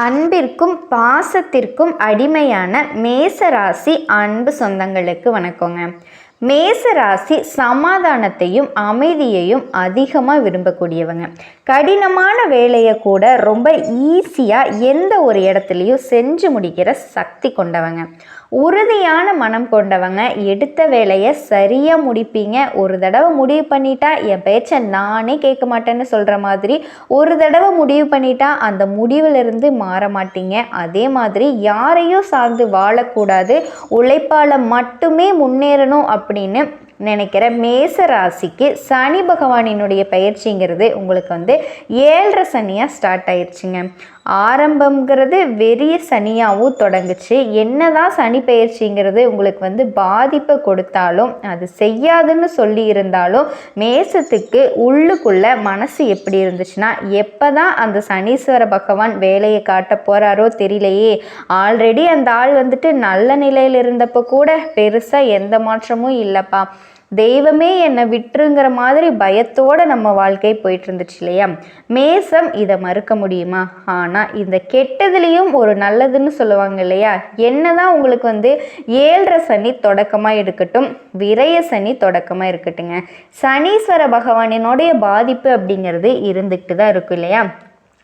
அன்பிற்கும் பாசத்திற்கும் அடிமையான மேசராசி அன்பு சொந்தங்களுக்கு வணக்கங்க. மேசராசி சமாதானத்தையும் அமைதியையும் அதிகமாக விரும்பக்கூடியவங்க. கடினமான வேலையை கூட ரொம்ப ஈஸியாக எந்த ஒரு இடத்துலையும் செஞ்சு முடிக்கிற சக்தி கொண்டவங்க. உறுதியான மனம் கொண்டவங்க எடுத்த வேலையை சரியாக முடிப்பீங்க. ஒரு தடவை முடிவு பண்ணிட்டா என் பேச்சை நானே கேட்க மாட்டேன்னு சொல்கிற மாதிரி ஒரு தடவை முடிவு பண்ணிட்டா அந்த முடிவிலிருந்து மாற மாட்டீங்க. அதே மாதிரி யாரையும் சார்ந்து வாழக்கூடாது. உழைப்பால் மட்டுமே முன்னேறணும் அப்படின்னு நினைக்கிற மேச ராசிக்கு சனி பகவானினுடைய பயிற்சிங்கிறது உங்களுக்கு வந்து ஏழரை சனியாக ஸ்டார்ட் ஆயிடுச்சுங்க ஆரம்பங்கிறது வெறிய சனியாகவும் தொடங்குச்சு. என்னதான் சனி பயிற்சிங்கிறது உங்களுக்கு வந்து பாதிப்பை கொடுத்தாலும் அது செய்யாதுன்னு சொல்லி இருந்தாலும் மேசத்துக்கு உள்ளுக்குள்ள மனசு எப்படி இருந்துச்சுன்னா எப்போ தான் அந்த சனீஸ்வர பகவான் வேலையை காட்ட போகிறாரோ தெரியலையே. ஆல்ரெடி அந்த ஆள் வந்துட்டு நல்ல நிலையில் இருந்தப்போ கூட பெருசாக எந்த மாற்றமும் இல்லைப்பா. தெய்வமே என்னை விட்டுருங்கிற மாதிரி பயத்தோடு நம்ம வாழ்க்கை போயிட்டு இருந்துச்சு இல்லையா? மேசம் இதை மறுக்க முடியுமா? ஆனால் இந்த கெட்டதுலேயும் ஒரு நல்லதுன்னு சொல்லுவாங்க இல்லையா? என்னதான் உங்களுக்கு வந்து ஏழரை சனி தொடக்கமாக இருக்கட்டும் விரய சனி தொடக்கமாக இருக்கட்டுங்க. சனீஸ்வர பகவானினுடைய பாதிப்பு அப்படிங்கிறது இருந்துக்கிட்டு தான் இருக்கும் இல்லையா?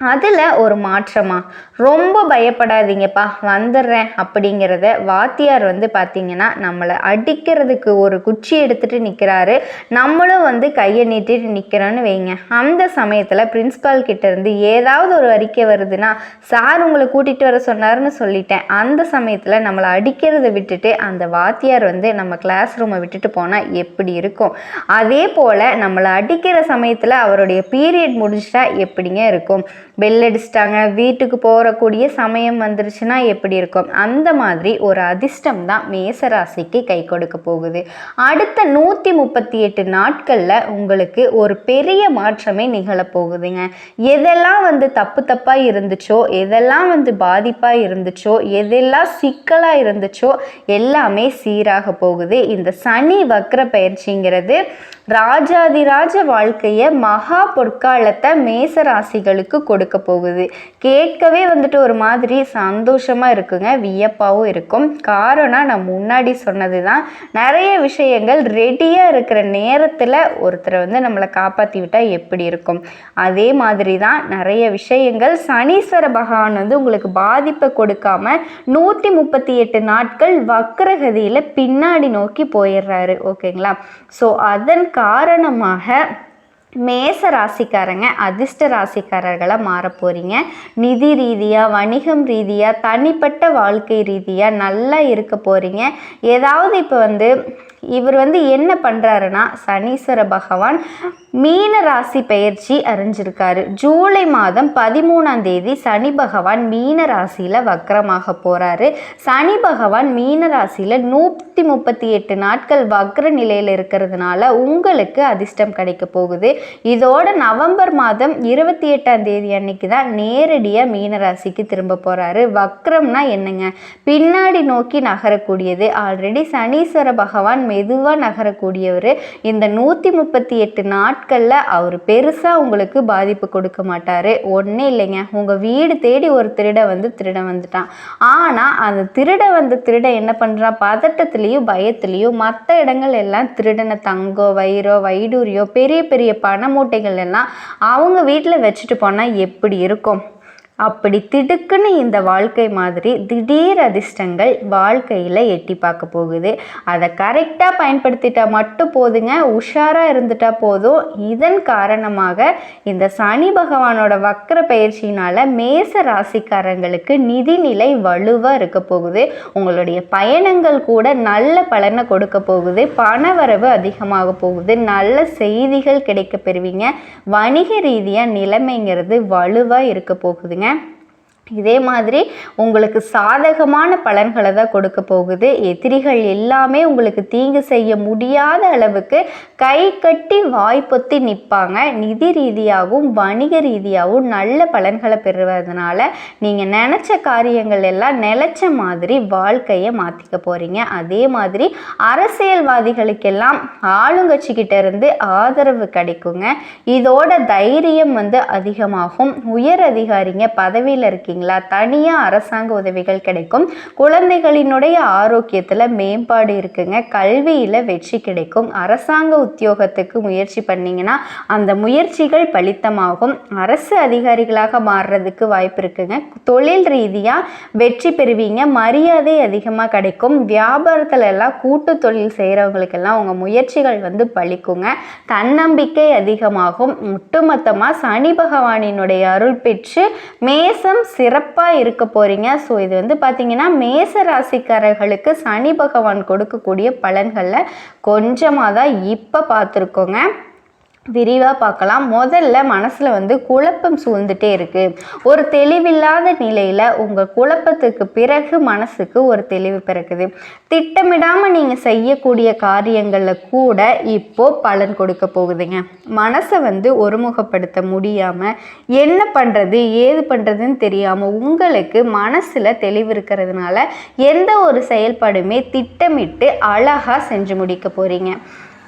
அதில் ஒரு மாற்றமா? ரொம்ப பயப்படாதீங்கப்பா வந்துடுறேன் அப்படிங்கிறத வாத்தியார் வந்து பார்த்தீங்கன்னா நம்மளை அடிக்கிறதுக்கு ஒரு குச்சி எடுத்துகிட்டு நிற்கிறாரு நம்மளும் வந்து கையை நீட்டிட்டு நிற்கிறோன்னு வைங்க. அந்த சமயத்தில் பிரின்ஸ்பால் கிட்டேருந்து ஏதாவது ஒரு அறிக்கை வருதுன்னா சார் உங்களை கூட்டிகிட்டு வர சொன்னார்னு சொல்லிட்டேன். அந்த சமயத்தில் நம்மளை அடிக்கிறத விட்டுட்டு அந்த வாத்தியார் வந்து நம்ம கிளாஸ் ரூமை விட்டுட்டு போனால் எப்படி இருக்கும்? அதே போல் நம்மளை அடிக்கிற சமயத்தில் அவருடைய பீரியட் முடிஞ்சிட்டா எப்படிங்க இருக்கும்? பெல் அடிச்சிட்டாங்க. வீட்டுக்கு போகக்கூடிய சமயம் வந்துருச்சுன்னா எப்படி இருக்கும்? அந்த மாதிரி ஒரு அதிர்ஷ்டம் தான் மேசராசிக்கு கை கொடுக்க போகுது. அடுத்த நூற்றி முப்பத்தி எட்டு நாட்களில் உங்களுக்கு ஒரு பெரிய மாற்றமே நிகழப்போகுதுங்க எதெல்லாம் வந்து தப்பு தப்பாக இருந்துச்சோ எதெல்லாம் வந்து பாதிப்பாக இருந்துச்சோ எதெல்லாம் சிக்கலாக இருந்துச்சோ எல்லாமே சீராக போகுது. இந்த சனி வக்கர பயிற்சிங்கிறது ராஜாதிராஜ வாழ்க்கையை மகா பொற்காலத்தை மேச ராசிகளுக்கு கொடுக்க போகுது. கேட்கவே வந்துட்டு ஒரு மாதிரி சந்தோஷமாக இருக்குங்க வியப்பாகவும் இருக்கும். காரணம் நான் முன்னாடி சொன்னது தான் நிறைய விஷயங்கள் ரெடியாக இருக்கிற நேரத்தில் ஒருத்தரை வந்து நம்மளை காப்பாற்றி விட்டால் எப்படி இருக்கும்? அதே மாதிரி தான் நிறைய விஷயங்கள் சனீஸ்வர பகவான் வந்து உங்களுக்கு பாதிப்பை கொடுக்காம நூற்றி முப்பத்தி எட்டு நாட்கள் வக்கரகதியில் பின்னாடி நோக்கி போயிடுறாரு. ஓகேங்களா? ஸோ அதன் காரணமாக மேச ராசிக்காரங்க அதிர்ஷ்ட ராசிக்காரர்களாக மாற போகிறீங்க நிதி ரீதியாக வணிகம் ரீதியாக தனிப்பட்ட வாழ்க்கை ரீதியாக நல்லா இருக்க போகிறீங்க ஏதாவது இப்போ வந்து இவர் வந்து என்ன பண்ணுறாருன்னா சனீஸ்வர பகவான் மீன ராசி பெயர்ச்சி அறிஞ்சிருக்காரு. ஜூலை மாதம் பதிமூணாம் தேதி சனி பகவான் மீன ராசியில் வக்ரமாக போகிறாரு சனி பகவான் மீன ராசியில் நூற்றி முப்பத்தி எட்டு நாட்கள் வக்ர நிலையில் இருக்கிறதுனால உங்களுக்கு அதிர்ஷ்டம் கிடைக்க போகுது. இதோட நவம்பர் மாதம் இருபத்தி எட்டாம் தேதி அன்னைக்கு தான் நேரடியாக மீன ராசிக்கு திரும்ப போகிறாரு வக்ரம்னா என்னங்க? பின்னாடி நோக்கி நகரக்கூடியது. ஆல்ரெடி சனீஸ்வர பகவான் மெதுவாக நகரக்கூடியவர். இந்த நூற்றி முப்பத்தி எட்டு நாட்களில் அவர் பெருசாக உங்களுக்கு பாதிப்பு கொடுக்க மாட்டார். ஒன்றே இல்லைங்க. உங்கள் வீடு தேடி ஒரு திருடை வந்து திருட வந்துட்டான். ஆனால் அந்த திருட வந்து திருட என்ன பண்ணுறான் பதட்டத்துலேயும் பயத்துலேயும் மற்ற இடங்கள் எல்லாம் திருடனை தங்கம் வைரோ வைடூரியோ பெரிய பெரிய பண மூட்டைகள் எல்லாம் அவங்க வீட்டில் வச்சுட்டு போனால் எப்படி இருக்கும்? அப்படி திடுக்குன்னு இந்த வாழ்க்கை மாதிரி திடீர் அதிர்ஷ்டங்கள் வாழ்க்கையில் எட்டி பார்க்க போகுது. அதை கரெக்டாக பயன்படுத்திட்டால் மட்டும் போதுங்க உஷாராக இருந்துட்டால் போதும். இதன் காரணமாக இந்த சனி பகவானோட வக்கர பயிற்சியினால் மேச ராசிக்காரங்களுக்கு நிதிநிலை வலுவாக இருக்க போகுது. உங்களுடைய பயணங்கள் கூட நல்ல பலனை கொடுக்க போகுது. பணவரவு அதிகமாக போகுது. நல்ல செய்திகள் கிடைக்க பெறுவீங்க. வணிக ரீதியாக நிலைமைங்கிறது வலுவாக இருக்க போகுதுங்க. பண்ணுங்கள் இதே மாதிரி உங்களுக்கு சாதகமான பலன்களை தான் கொடுக்க போகுது. எதிரிகள் எல்லாமே உங்களுக்கு தீங்கு செய்ய முடியாத அளவுக்கு கை கட்டி வாய்ப்பொத்தி நிற்பாங்க. நிதி ரீதியாகவும் வணிக ரீதியாகவும் நல்ல பலன்களை பெறுவதனால நீங்கள் நினச்ச காரியங்கள் எல்லாம் நிலச்ச மாதிரி வாழ்க்கையை மாற்றிக்க போகிறீங்க அதே மாதிரி அரசியல்வாதிகளுக்கெல்லாம் ஆளுங்கட்சிக்கிட்ட இருந்து ஆதரவு கிடைக்குங்க. இதோட தைரியம் வந்து அதிகமாகும். உயர் அதிகாரிங்க பதவியில் இருக்கீங்க. இருக்கீங்களா? தனியாக அரசாங்க உதவிகள் கிடைக்கும். குழந்தைகளினுடைய ஆரோக்கியத்தில் மேம்பாடு இருக்குங்க. கல்வியில் வெற்றி கிடைக்கும். அரசாங்க உத்தியோகத்துக்கு முயற்சி பண்ணீங்கன்னா அந்த முயற்சிகள் பலித்தமாகும். அரசு அதிகாரிகளாக மாறுறதுக்கு வாய்ப்பு இருக்குங்க. தொழில் ரீதியாக வெற்றி பெறுவீங்க. மரியாதை அதிகமாக கிடைக்கும். வியாபாரத்துல எல்லாம் கூட்டு தொழில் செய்கிறவங்களுக்கெல்லாம் உங்கள் முயற்சிகள் வந்து பலிக்குங்க. தன்னம்பிக்கை அதிகமாகும். ஒட்டுமொத்தமாக சனி பகவானினுடைய அருள் பெற்று மேசம் சிறப்பாக இருக்க போகிறீங்க ஸோ இது வந்து பார்த்தீங்கன்னா மேச ராசிக்காரர்களுக்கு சனி பகவான் கொடுக்கக்கூடிய பலன்களில் கொஞ்சமாக தான் இப்போ பார்த்துருக்கோங்க விரிவாக பார்க்கலாம். முதல்ல மனசில் வந்து குழப்பம் சூழ்ந்துட்டே இருக்குது ஒரு தெளிவில்லாத நிலையில் உங்கள் குழப்பத்துக்கு பிறகு மனசுக்கு ஒரு தெளிவு பிறக்குது. திட்டமிடாமல் நீங்கள் செய்யக்கூடிய காரியங்களில் கூட இப்போது பலன் கொடுக்க போகுதுங்க. மனசை வந்து ஒருமுகப்படுத்த முடியாமல் என்ன பண்ணுறது ஏது பண்ணுறதுன்னு தெரியாமல் உங்களுக்கு மனசில் தெளிவு இருக்கிறதுனால எந்த ஒரு செயல்பாடுமே திட்டமிட்டு அழகாக செஞ்சு முடிக்க போகிறீங்க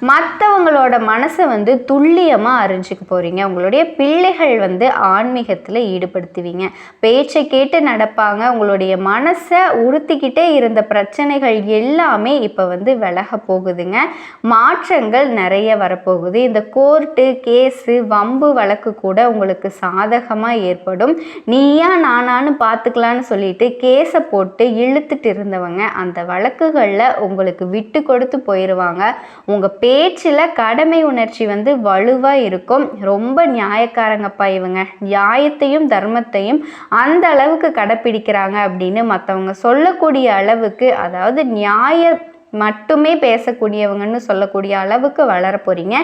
மற்றவங்களோட மனசை வந்து துல்லியமாக அறிஞ்சிக்க போகிறீங்க உங்களுடைய பிள்ளைகள் வந்து ஆன்மீகத்தில் ஈடுபடுத்துவீங்க. பேச்சை கேட்டு நடப்பாங்க. உங்களுடைய மனசை உறுத்திக்கிட்டே இருந்த பிரச்சனைகள் எல்லாமே இப்போ வந்து விலக போகுதுங்க. மாற்றங்கள் நிறைய வரப்போகுது. இந்த கோர்ட்டு கேஸு வம்பு வழக்கு கூட உங்களுக்கு சாதகமாக ஏற்படும். நீயா நானான்னு பார்த்துக்கலான்னு சொல்லிட்டு கேஸை போட்டு இழுத்துட்டு இருந்தவங்க அந்த வழக்குகளில் உங்களுக்கு விட்டு கொடுத்து போயிடுவாங்க உங்கள் பேச்சில் கடமை உணர்ச்சி வந்து வலுவாக இருக்கும். ரொம்ப நியாயக்காரங்கப்பா இவங்க. நியாயத்தையும் தர்மத்தையும் அந்த அளவுக்கு கடைப்பிடிக்கிறாங்க அப்படின்னு மற்றவங்க சொல்லக்கூடிய அளவுக்கு அதாவது நியாய மட்டுமே பேசக்கூடியவங்கன்னு சொல்லக்கூடிய அளவுக்கு வளர போகிறீங்க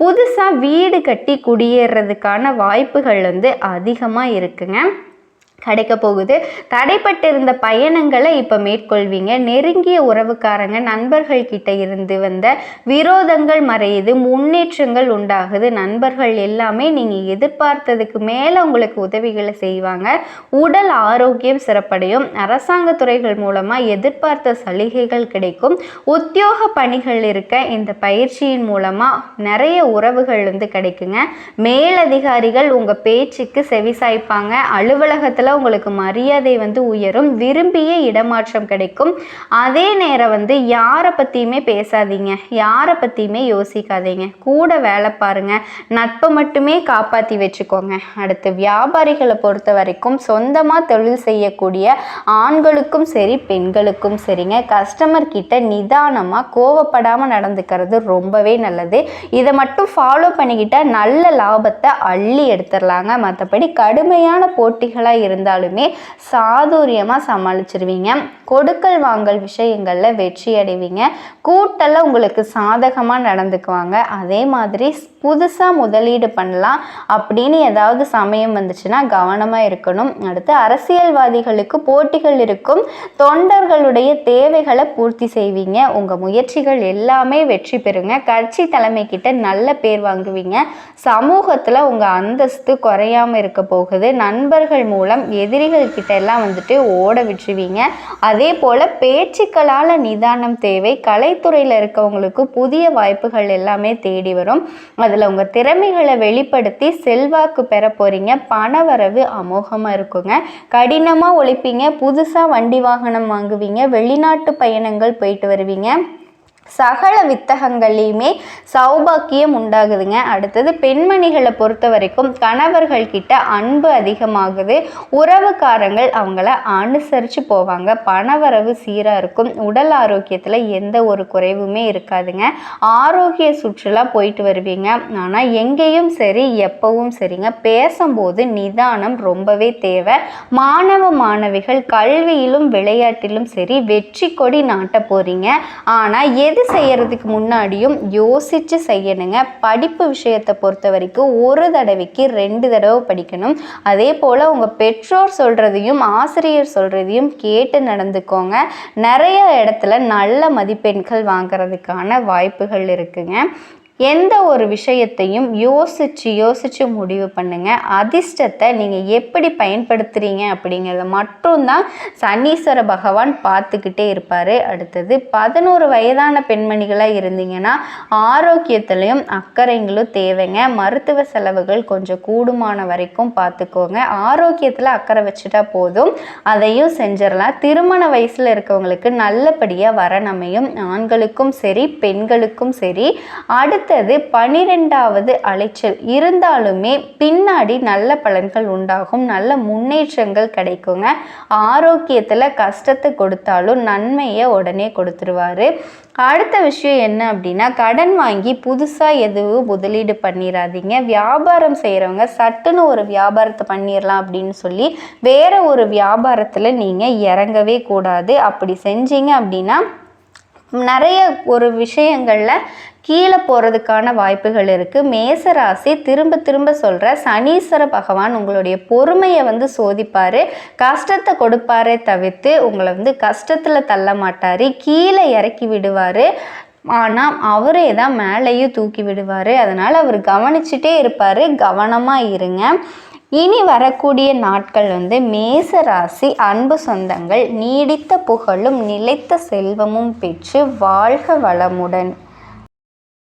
புதுசாக வீடு கட்டி குடியேறதுக்கான வாய்ப்புகள் வந்து அதிகமாக இருக்குங்க. கிடைக்க போகுது. தடைப்பட்டிருந்த பயணங்களை இப்போ மேற்கொள்வீங்க. நெருங்கிய உறவுக்காரங்க நண்பர்கள் கிட்ட இருந்து வந்த விரோதங்கள் மறையுது. முன்னேற்றங்கள் உண்டாகுது. நண்பர்கள் எல்லாமே நீங்கள் எதிர்பார்த்ததுக்கு மேலே உங்களுக்கு உதவிகளை செய்வாங்க. உடல் ஆரோக்கியம் சிறப்படையும். அரசாங்க துறைகள் மூலமாக எதிர்பார்த்த சலுகைகள் கிடைக்கும். உத்தியோக பணிகள் இருக்க இந்த பயிற்சியின் மூலமாக நிறைய உறவுகள் வந்து கிடைக்குங்க. மேலதிகாரிகள் உங்கள் பேச்சுக்கு செவிசாய்ப்பாங்க. அலுவலகத்தில் உங்களுக்கு மரியாதை வந்து உயரும் விரும்பிய இடமாற்றம் கிடைக்கும். அதே நேரம் வந்து யாரை பற்றியுமே பேசாதீங்க. யாரை பற்றியுமே யோசிக்காதீங்க. கூட வேலை பாருங்க. நட்பை மட்டுமே காப்பாற்றி வச்சுக்கோங்க. அடுத்து வியாபாரிகளை பொறுத்த வரைக்கும் சொந்தமாக தொழில் செய்யக்கூடிய ஆண்களுக்கும் சரி பெண்களுக்கும் சரிங்க. கஸ்டமர் கிட்ட நிதானமாக கோவப்படாமல் நடந்துக்கிறது ரொம்பவே நல்லது. இதை மட்டும் ஃபாலோ பண்ணிக்கிட்டால் நல்ல லாபத்தை அள்ளி எடுத்துடலாங்க. மற்றபடி கடுமையான போட்டிகளாக இருந்து இருந்தாலுமே சாதுரியமாக சமாளிச்சிருவீங்க. கொடுக்கல் வாங்கல் விஷயங்களில் வெற்றி அடைவீங்க கூட்டெல்லாம் உங்களுக்கு சாதகமாக நடந்துக்குவாங்க. அதே மாதிரி புதுசாக முதலீடு பண்ணலாம் அப்படின்னு ஏதாவது சமயம் வந்துச்சுன்னா கவனமாக இருக்கணும். அடுத்து அரசியல்வாதிகளுக்கு போட்டிகள் இருக்கும். தொண்டர்களுடைய தேவைகளை பூர்த்தி செய்வீங்க. உங்கள் முயற்சிகள் எல்லாமே வெற்றி பெறுங்க. கட்சி தலைமை கிட்ட நல்ல பேர் வாங்குவீங்க. சமூகத்தில் உங்கள் அந்தஸ்து குறையாமல் இருக்க போகுது. நண்பர்கள் மூலம் எதிரிகள் கிட்ட எல்லாம் வந்துட்டு ஓட விட்டுருவீங்க. அதே போல் பேச்சுக்களால் நிதானம் தேவை கலைத்துறையில் இருக்கவங்களுக்கு புதிய வாய்ப்புகள் எல்லாமே தேடி வரும். அதில் உங்கள் திறமைகளை வெளிப்படுத்தி செல்வாக்கு பெற போகிறீங்க பணவரவு அமோகமாக இருக்குங்க. கடினமாக உழைப்பீங்க. புதுசாக வண்டி வாகனம் வாங்குவீங்க. வெளிநாட்டு பயணங்கள் போயிட்டு வருவீங்க. சகல வித்தகங்கள்லையுமே சௌபாக்கியம் உண்டாகுதுங்க. அடுத்தது பெண்மணிகளை பொறுத்த வரைக்கும் கணவர்கள் கிட்ட அன்பு அதிகமாகுது. உறவுக்காரங்கள் அவங்கள அனுசரித்து போவாங்க. பணவரவு சீராக இருக்கும். உடல் ஆரோக்கியத்தில் எந்த ஒரு குறைவுமே இருக்காதுங்க. ஆரோக்கிய சுற்றுலா போயிட்டு வருவீங்க. ஆனால் எங்கேயும் சரி எப்பவும் சரிங்க. பேசும்போது நிதானம் ரொம்பவே தேவை. மாணவ மாணவிகள் கல்வியிலும் விளையாட்டிலும் சரி வெற்றி கொடி நாட்ட போகிறீங்க ஆனால் எது எது செய்யறதுக்கு முன்னாடியும் யோசித்து செய்யணுங்க. படிப்பு விஷயத்தை பொறுத்த வரைக்கும் ஒரு தடவைக்கு ரெண்டு தடவை படிக்கணும். அதே போல் உங்கள் பெற்றோர் சொல்கிறதையும் ஆசிரியர் சொல்கிறதையும் கேட்டு நடந்துக்கோங்க. நிறைய இடத்துல நல்ல மதிப்பெண்கள் வாங்குறதுக்கான வாய்ப்புகள் இருக்குங்க. எந்த ஒரு விஷயத்தையும் யோசித்து யோசித்து முடிவு பண்ணுங்க. அதிர்ஷ்டத்தை நீங்கள் எப்படி பயன்படுத்துகிறீங்க அப்படிங்கிறத மட்டும்தான் சனீஸ்வர பகவான் பார்த்துக்கிட்டே இருப்பார். அடுத்தது பதினோரு வயதான பெண்மணிகளாக இருந்தீங்கன்னா ஆரோக்கியத்துலேயும் அக்கறைங்களும் தேவைங்க. மருத்துவ செலவுகள் கொஞ்சம் கூடுமான வரைக்கும் பார்த்துக்கோங்க. ஆரோக்கியத்தில் அக்கறை வச்சுட்டா போதும். அதையும் செஞ்சிடலாம். திருமண வயசில் இருக்கவங்களுக்கு நல்லபடியாக வரணமையும் ஆண்களுக்கும் சரி பெண்களுக்கும் சரி. அடுத்த அடுத்தது பனிரெண்டாவது அலைச்சல். இருந்தாலுமே பின்னாடி நல்ல பலன்கள் உண்டாகும். நல்ல முன்னேற்றங்கள் கிடைக்குங்க. ஆரோக்கியத்தில் கஷ்டத்தை கொடுத்தாலும் நன்மையை உடனே கொடுத்துருவாரு. அடுத்த விஷயம் என்ன அப்படின்னா கடன் வாங்கி புதுசாக எதுவும் முதலீடு பண்ணிடாதீங்க வியாபாரம் செய்கிறவங்க சட்டுன்னு ஒரு வியாபாரத்தை பண்ணிடலாம் அப்படின்னு சொல்லி வேற ஒரு வியாபாரத்தில் நீங்கள் இறங்கவே கூடாது. அப்படி செஞ்சீங்க அப்படின்னா நிறைய ஒரு விஷயங்களில் கீழே போகிறதுக்கான வாய்ப்புகள் இருக்குது மேசராசி திரும்ப திரும்ப சொல்கிற சனீஸ்வர பகவான் உங்களுடைய பொறுமையை வந்து சோதிப்பார். கஷ்டத்தை கொடுப்பாரே தவிர்த்து உங்களை வந்து கஷ்டத்தில் தள்ள மாட்டார். கீழே இறக்கி விடுவார். ஆனால் அவரே தான் மேலேயும் தூக்கி விடுவார். அதனால் அவர் கவனிச்சுட்டே இருப்பார். கவனமாக இருங்க. இனி வரக்கூடிய நாட்கள் வந்து மேச ராசி அன்பு சொந்தங்கள் நீடித்த புகழும் நிலைத்த செல்வமும் பெற்று வாழ்க வளமுடன்.